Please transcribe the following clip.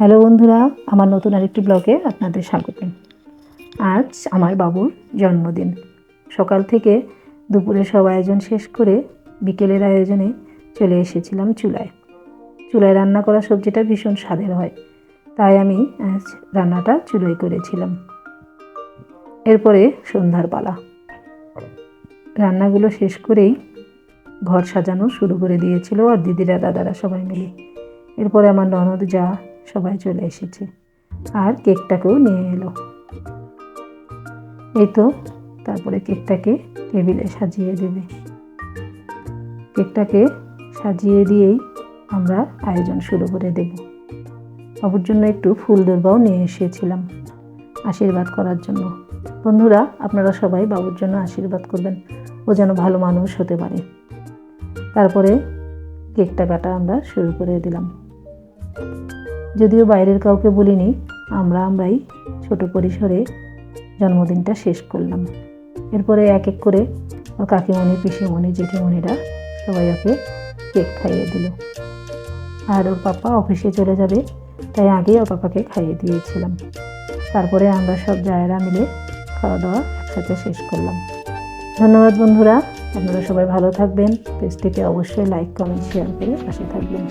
Hello বন্ধুরা, আমার নতুন আরেকটি ব্লগে আপনাদের স্বাগত আজ আমার বাবুর জন্মদিন। সকাল থেকে দুপুরে সব আয়োজন শেষ করে বিকেলের আয়োজনে চলে এসেছিলাম চুলায়। চুলায় রান্না করা সবজিটা ভীষণ স্বাদের হয়, তাই আমি আজ রান্নাটা চুলোয় করেছিলাম। এরপরে সন্ধ্যার পালা। রান্নাগুলো শেষ করেই ঘর সাজানো শুরু করে দিয়েছিল আর দিদিরা, দাদারা সবাই মিলে। এরপরে আমার ননদ যা সবাই চলে এসেছে। আর কেকটাকেও নিয়ে এলো। এই তো, তারপরে কেকটাকে টেবিলে সাজিয়ে দেবে। কেকটাকে সাজিয়ে দিয়েই আমরা আয়োজন শুরু করে দেব। বাবুর জন্য একটু ফুল দুর্বাও নিয়ে এসেছিলাম আশীর্বাদ করার জন্য। বন্ধুরা, আপনারা সবাই বাবুর জন্য আশীর্বাদ করবেন। ও যেন ভালো মানুষ হতে পারে। তারপরে কেকটা কাটা আমরা শুরু করে দিলাম। যদিও বাইরের কাউকে বলিনি, আমরা আমরাই ছোট পরিসরে জন্মদিনটা শেষ করলাম। এরপরে এক এক করে ওর কাকিমণি, পিসিমণি, জেঠিমণিরা সবাই ওকে কেক খাইয়ে দিল। আর ওর পাপা অফিসে চলে যাবে, তাই আগেই ওর পাপাকে খাইয়ে দিয়েছিলাম। তারপরে আমরা সব জায়েরা মিলে খাওয়া দাওয়া একসাথে শেষ করলাম। ধন্যবাদ বন্ধুরা, আপনারা সবাই ভালো থাকবেন। পেজটিকে অবশ্যই লাইক কমেন্ট শেয়ার করে পাশে থাকবেন।